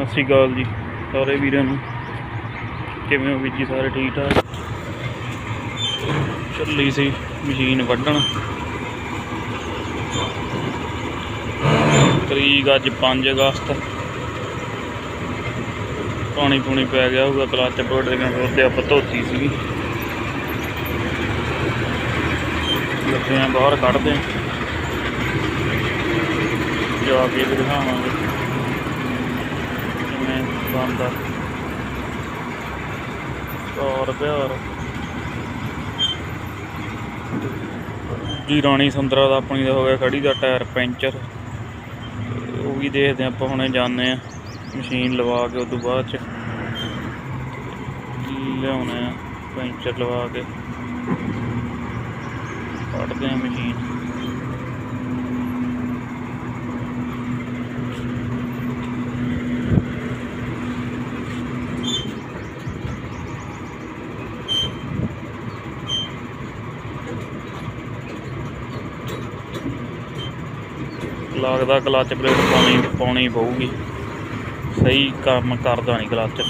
ਸਤਿ ਸ਼੍ਰੀ ਅਕਾਲ ਜੀ, ਸਾਰੇ ਵੀਰਾਂ ਨੂੰ। ਕਿਵੇਂ ਹੋ ਵੀਰ ਜੀ, ਸਾਰੇ ਠੀਕ ਠਾਕ? ਚੱਲੀ ਸੀ ਮਸ਼ੀਨ ਵੱਢਣ। ਤਰੀਕ ਅੱਜ 5 ਅਗਸਤ। ਪਾਣੀ ਪੂਣੀ ਪੈ ਗਿਆ ਹੋਊਗਾ, ਕਲੱਚ ਬੋਰਡ ਦੇ ਨਾਲ ਉਹਦੇ ਆਪਾਂ ਧੋਤੀ ਸੀਗੀ। ਲੱਗੇ ਆ ਬਾਹਰ ਕੱਢਦੇ। ਜਾ ਕੇ ਵੀ ਦਿਖਾਵਾਂਗੇ। ਕਿਵੇਂ ਬਣਦਾ ਔਰ ਪਿਆਰ ਜੀ, ਰਾਣੀ ਸੰਦਰਾ ਦਾ ਆਪਣੀ ਦਾ ਹੋ ਗਿਆ ਖੜੀ ਦਾ ਟਾਇਰ ਪੈਂਚਰ। ਉਹ ਵੀ ਦੇਖਦੇ ਆਪਾਂ, ਹੁਣੇ ਜਾਂਦੇ ਆ ਮਸ਼ੀਨ ਲਵਾ ਕੇ ਉਦੋਂ ਬਾਅਦ ਚ। ਲਿਆਉਣੇ ਆ ਪੈਂਚਰ ਲਵਾ ਕੇ। ਕੱਢਦੇ ਆ ਮਸ਼ੀਨ। ਲੱਗਦਾ ਕਲੱਚ ਪਲੇਟ ਪਾਉਣੀ ਪਾਉਣੀ ਪਊਗੀ। ਸਹੀ ਕੰਮ ਕਰਦਾ ਨਹੀਂ ਕਲੱਚ।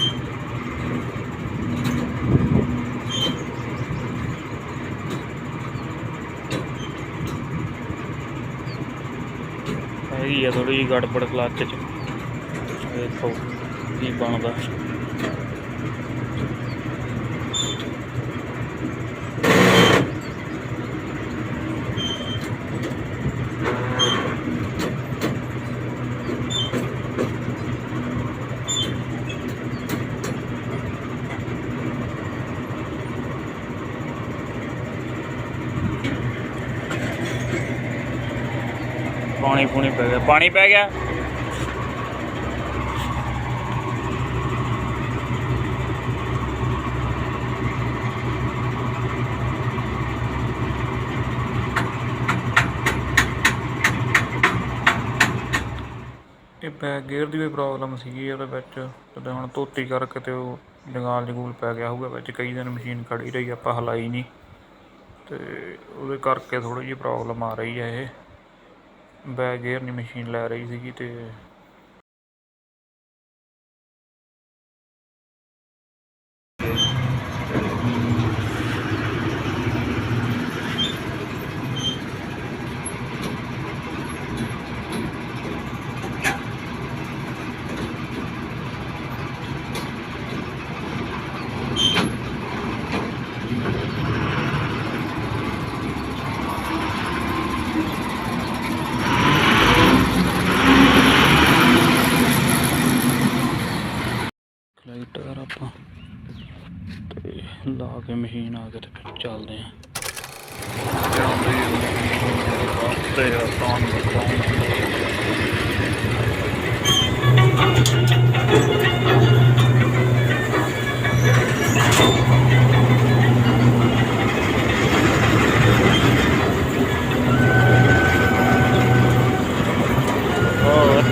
ਹੈਗੀ ਆ ਥੋੜੀ ਜਿਹੀ ਗੜਬੜ ਕਲੱਚ ਚ। ਦੇਖੋ ਕੀ ਬਣਦਾ। ਪਾਣੀ ਪੂਣੀ ਪੈ ਗਿਆ। ਪਾਣੀ ਪੈ ਗਿਆ? ਇਹ ਬੈਕ ਗੇਅਰ ਦੀ ਵੀ ਪ੍ਰੋਬਲਮ ਸੀਗੀ ਉਹਦੇ ਵਿੱਚ। ਤੇ ਹੁਣ ਧੋਤੀ ਕਰਕੇ ਤੇ ਉਹ ਜੰਗਾਲ ਜਗੂਲ ਪੈ ਗਿਆ ਹੋਊਗਾ ਵਿੱਚ। ਕਈ ਦਿਨ ਮਸ਼ੀਨ ਖੜੀ ਰਹੀ, ਆਪਾਂ ਹਲਾਈ ਨਹੀਂ। ਤੇ ਉਹਦੇ ਕਰਕੇ ਥੋੜੀ ਜਿਹੀ ਪ੍ਰੋਬਲਮ ਆ ਰਹੀ ਹੈ ਇਹ। ਬੈਕ ਗੇਅਰ ਨਹੀਂ ਮਸ਼ੀਨ ਲੈ ਰਹੀ ਸੀਗੀ ਅਤੇ ਖਲਾਈ ਟਾਇਰ ਆਪਾਂ ਤੇ ਲਾ ਕੇ ਮਸ਼ੀਨ ਆ ਕੇ ਤੇ ਫਿਰ ਚੱਲਦੇ ਆਂ। ਤੇ ਆ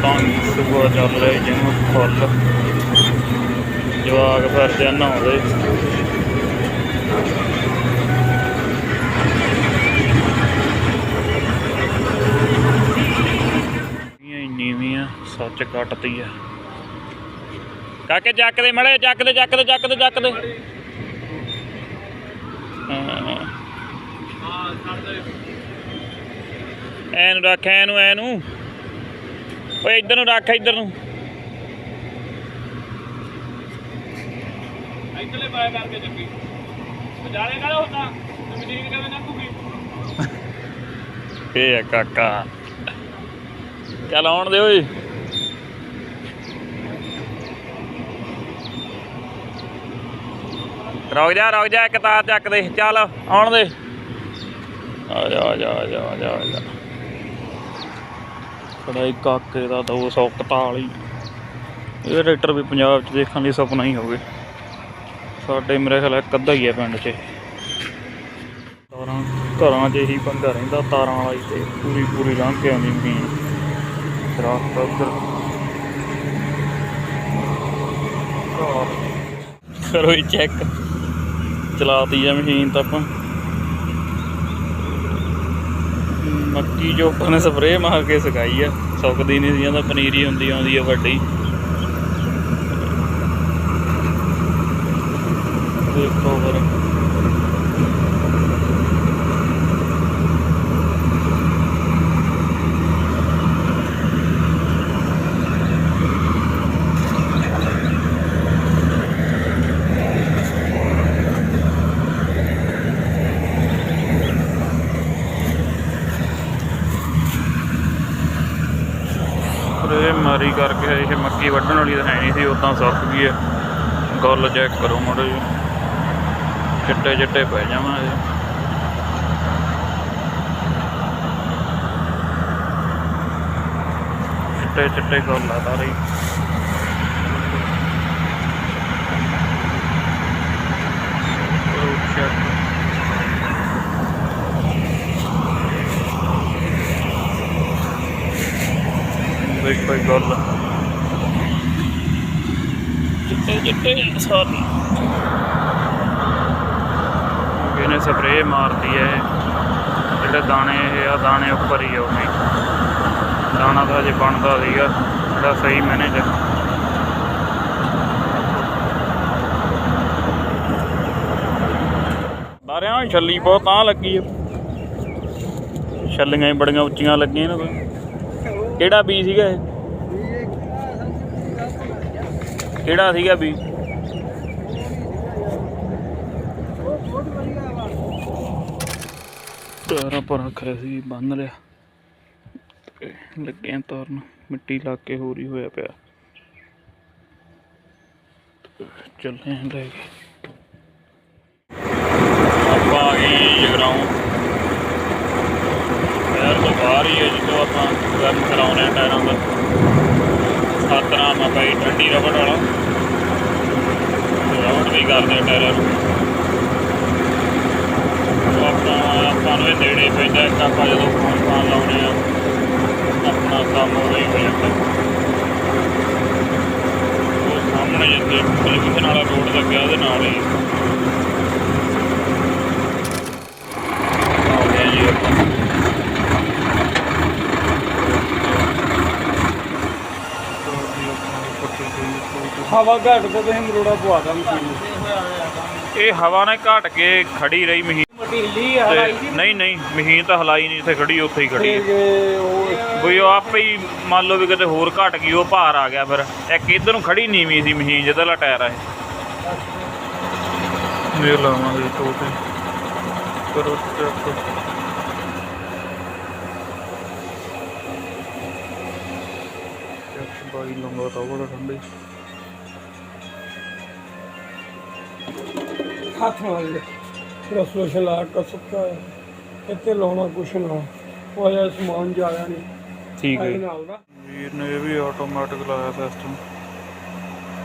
ਤਾਂ ਉਹ ਚੱਲ ਰਿਹਾ ਜਿਮ ਫੁੱਲ। ਜਵਾਕ ਫਿਰਦੇ ਆ ਨਹਾਉਂਦੇ। ਇਹ ਸੱਚ ਕੱਟਦੀ ਆ ਕਾਕੇ, ਚੱਕ ਦੇ ਮੜੇ, ਚੱਕ ਦੇ ਚੱਕ ਦੇ ਚੱਕ ਦੇ ਚੱਕ ਦੇ। ਹਾਂ। ਐਨੂੰ ਰੱਖ, ਐਨੂੰ ਐਨੂੰ। ਓਏ, ਇੱਧਰ ਨੂੰ ਰੱਖ, ਇੱਧਰ ਨੂੰ। ਇੱਧਰਲੇ ਪਾਇਆ ਕਰਕੇ ਚੱਕੀ ਕਾਹਦਾ ਹੁੰਦਾ ਮਸ਼ੀਨ ਕਿਵੇਂ ਲੰਘੂਗੀ ਇਹ ਆ ਕਾਕਾ। ਚੱਲ ਆਉਣ ਦੇ ਓਏ। ਰੁਕ ਜਾ ਰੁਕ ਜਾ, ਇੱਕ ਤਾਰ ਚੱਕ ਦੇ। ਚੱਲ ਆਉਣ ਦੇ। ਆ ਜਾ ਆ ਜਾ ਆ ਜਾ ਆ ਜਾ ਆ ਜਾ। ਕੜਾਈ ਕਾਕੇ ਦਾ 241 ਇਹ ਟਰੈਕਟਰ ਵੀ ਪੰਜਾਬ 'ਚ ਦੇਖਣ ਲਈ ਸੁਪਨਾ ਹੀ ਹੋਵੇ। ਸਾਡੇ ਮੇਰੇ ਖਿਆਲ ਇੱਕ ਅੱਧਾ ਹੀ ਹੈ ਪਿੰਡ 'ਚ। ਤਾਰਾਂ, ਘਰਾਂ 'ਚ ਹੀ ਪੰਗਾ ਰਹਿੰਦਾ, ਤਾਰਾਂ ਵਾਲੀ ਤੇ ਪੂਰੀ ਪੂਰੀ ਲੰਘ ਕੇ ਆਉਂਦੀ ਮਸ਼ੀਨ। ਦਰਖਤ ਉੱਧਰ। ਕਰੋ ਇਹ ਚੈੱਕ ਚਲਾਤੀ ਆ ਮਸ਼ੀਨ ਤਾਂ ਆਪਾਂ। ਮੱਕੀ ਜੋ ਆਪਾਂ ਨੇ ਸਪਰੇਅ ਮਾਰ ਕੇ ਸੁਕਾਈ ਆ। ਸੁੱਕਦੀ ਨਹੀਂ ਸੀ, ਜਾਂਦਾ ਪਨੀਰੀ ਹੁੰਦੀ, ਆਉਂਦੀ ਆ ਵੱਡੀ ਦੇਖੋ ਫਿਰ ਸਪਰੇ ਮਾਰੀ ਕਰਕੇ ਇਹ ਮੱਕੀ ਵੱਢਣ ਵਾਲੀ ਤਾਂ ਹੈ ਨਹੀਂ ਸੀ ਉਦਾਂ ਸੁੱਕ ਗਈ ਹੈ। ਗੱਲ ਚੈੱਕ ਕਰੋ ਮਾੜਾ ਜੀ ਚਿੱਟੇ ਚਿੱਟੇ ਪੈ ਜਾਵਾਂ ਜਾਵਾਂਗੇ। ਚਿੱਟੇ ਚਿੱਟੇ ਗੱਲ ਆ ਰਹੀ ਚੈੱਕ ਦੇਖ ਕੋਈ ਗੱਲ। ਚਿੱਟੇ ਚਿੱਟੇ ਸਾਰੀ। ਇਹਨੇ ਸਪਰੇਅ ਮਾਰਦੀ ਹੈ। ਇਹ। ਜਿਹੜੇ ਦਾਣੇ ਇਹ ਆ ਦਾਣੇ ਉੱਪਰ ਹੀ ਆ ਉਹਨੇ ਦਾਣਾ ਤਾਂ ਅਜੇ ਬਣਦਾ ਸੀਗਾ ਜਿਹੜਾ ਸਹੀ ਮੈਨੇ ਚ ਬਾਰਿਆਂ ਛੱਲੀ ਬਹੁਤ ਤਾਂ ਲੱਗੀ ਛੱਲੀਆਂ ਹੀ ਬੜੀਆਂ ਉੱਚੀਆਂ ਲੱਗੀਆਂ ਇਹਨਾਂ ਤੋਂ ਕਿਹੜਾ ਬੀ ਸੀਗਾ ਇਹ? ਕਿਹੜਾ ਸੀਗਾ ਬੀ? ਤਾਰਾਂ ਪਰ ਰੱਖਿਆ ਸੀ ਬੰਨ ਲਿਆ। ਤੇ ਲੱਗੇ ਆਂ ਤਾਰਨ ਮਿੱਟੀ ਲਾ ਕੇ ਹੋਰ ਹੀ ਹੋਇਆ ਪਿਆ। ਤੇ ਚੱਲੇ ਆਂ ਲੈ ਕੇ। ਆਪਾਂ ਆ ਗਏ ਜੀ ਜਗਰਾਉਂ। ਯਾਰ ਤੋਂ ਬਾਹਰ ਹੀ ਹੈ ਆਪਾਂ ਗਰਮ ਕਰਾਉਣੇ ਆ ਟਾਇਰਾਂ ਦਾ ਸਤਨਾਮ ਆ ਬਾਈ ਠੰਡੀ ਰਬੜ ਵਾਲਾ। ਰਾਉਂਡ ਵੀ ਕਰਦੇ ਆ ਟਾਇਰਾਂ ਨੂੰ। ਆਪਾਂ ਆਪਾਂ ਨੂੰ ਇਹ ਨੇੜੇ ਪੈਂਦਾ ਇੱਕ ਆਪਾਂ ਜਦੋਂ ਫੋਨ ਫਾਨ ਲਾਉਣੇ ਆ, ਆਪਣਾ ਕੰਮ ਉਹਦਾ ਹੀ ਹੋ ਜਾਂਦਾ। ਉਹ ਸਾਹਮਣੇ ਜਿੱਥੇ ਟੈਲੀਵਿਜ਼ਨ ਵਾਲਾ ਰੋਡ ਲੱਗਿਆ, ਉਹਦੇ ਨਾਲ ਹੀ। ਆ ਗਏ ਹਵਾ ਘੱਟ ਤੇ ਤੁਸੀਂ ਮਰੋੜਾ ਪਵਾਦਾ ਮਸ਼ੀਨ ਨੂੰ। ਇਹ ਹਵਾ ਨੇ ਘਟ ਕੇ ਖੜੀ ਰਹੀ ਮਸ਼ੀਨ। ਮੱਟੀ ਹਿੱਲੀ ਤੇ ਹਲਾਈ ਦੀ ਨਹੀਂ ਨਹੀਂ ਮਸ਼ੀਨ ਤਾਂ ਹਲਾਈ ਨਹੀਂ ਇੱਥੇ ਖੜੀ ਉੱਥੇ ਹੀ ਖੜੀ ਹੈ ਤੇ ਉਹ ਵੀ ਉਹ ਆਪੇ ਹੀ ਮੰਨ ਲਓ ਵੀ ਕਿਤੇ ਹੋਰ ਘਟ ਗਈ ਉਹ ਭਾਰ ਆ ਗਿਆ ਫਿਰ। ਇੱਕ ਇੱਧਰ ਨੂੰ ਖੜੀ ਨੀਵੀਂ ਸੀ ਮਸ਼ੀਨ ਜਿਹਦਾ ਲਾ ਟਾਇਰ ਆ ਇਹ। ਇਹ ਲਾਵਾਂਗੇ ਟੋਟੇ ਕਰੋ ਚੈੱਕ। ਚੈੱਕ ਬਾਈ ਲੰਗਾ ਤਾਂ ਬੜਾ ਠੰਡੇ। ਹੱਥ ਨਾਲ ਰਸੋ ਸ਼ਲਾ ਕਾ ਸੁੱਕਾ ਹੈ। ਇੱਥੇ ਲਾਉਣਾ ਕੁਛ ਨਾ। ਉਹ ਜਿਹਾ ਸਮਾਨ ਜਾਇਆ ਨਹੀਂ। ਠੀਕ ਹੈ। ਇਹ ਨਾਲ ਦਾ। ਵੀਰ ਨੇ ਇਹ ਵੀ ਆਟੋਮੈਟਿਕ ਲਾਇਆ ਸਿਸਟਮ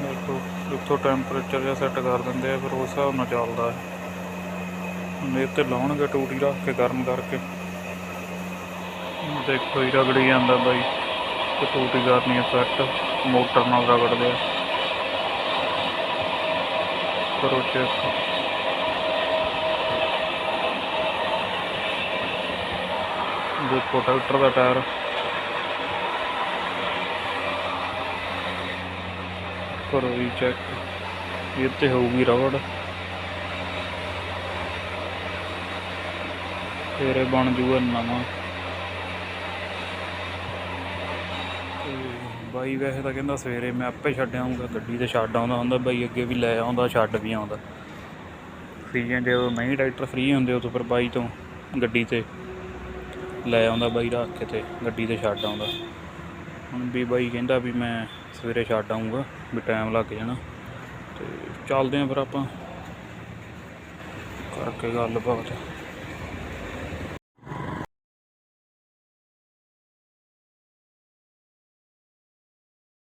ਦੇਖੋ ਜਿੱਥੋਂ ਟੈਂਪਰੇਚਰ ਜਿਹਾ ਸੈੱਟ ਕਰ ਦਿੰਦੇ ਆ ਫਿਰ ਉਸ ਹਿਸਾਬ ਨਾਲ ਚੱਲਦਾ ਹੈ। ਹੁਣ ਇਹ ਤੇ ਲਾਉਣਗੇ ਟੂਟੀ ਰੱਖ ਕੇ ਗਰਮ ਕਰਕੇ। ਦੇਖੋ ਹੀ ਰਗੜੀ ਜਾਂਦਾ ਬਾਈ। ਤੇ ਟੂਟੀ ਕਰਨੀ ਹੈ ਸੈੱਟ ਮੋਟਰ ਨਾਲ ਰਗੜਦੇ ਆ। ਕਰੋ ਦੇਖੋ ਟਰੈਕਟਰ ਦਾ ਟਾਇਰ ਕਰੋ ਵੀ ਚੈੱਕ ਇਹ ਤੇ ਹੋਊਗੀ ਰਬੜ ਫਿਰ ਬਣ ਜੂਗਾ ਨਵਾਂ ਬਾਈ ਵੈਸੇ ਤਾਂ ਕਹਿੰਦਾ ਸਵੇਰੇ ਮੈਂ ਆਪੇ ਛੱਡ ਆਉਂਗਾ ਗੱਡੀ ਤੇ ਛੱਡ ਆਉਂਦਾ ਹੁੰਦਾ, ਬਾਈ ਅੱਗੇ ਵੀ ਲੈ ਆਉਂਦਾ, ਛੱਡ ਵੀ ਆਉਂਦਾ। ਸੀਜ਼ਨ ਜਦੋਂ ਨਹੀਂ ਟਰੈਕਟਰ ਫ੍ਰੀ ਹੁੰਦੇ ਉਦੋਂ ਫਿਰ ਬਾਈ ਤੋਂ ਗੱਡੀ ਤੇ ਲੈ ਆਉਂਦਾ, ਬਾਈ ਰੱਖ ਕੇ ਤੇ ਗੱਡੀ ਤੇ ਛੱਡ ਆਉਂਦਾ। ਹੁਣ ਵੀ ਬਾਈ ਕਹਿੰਦਾ ਵੀ ਮੈਂ ਸਵੇਰੇ ਛੱਡ ਆਉਂਗਾ ਵੀ ਟਾਈਮ ਲੱਗ ਜਾਣਾ। ਤੇ ਚੱਲਦੇ ਆਂ ਫਿਰ ਆਪਾਂ, ਕਰਕੇ ਗੱਲਬਾਤ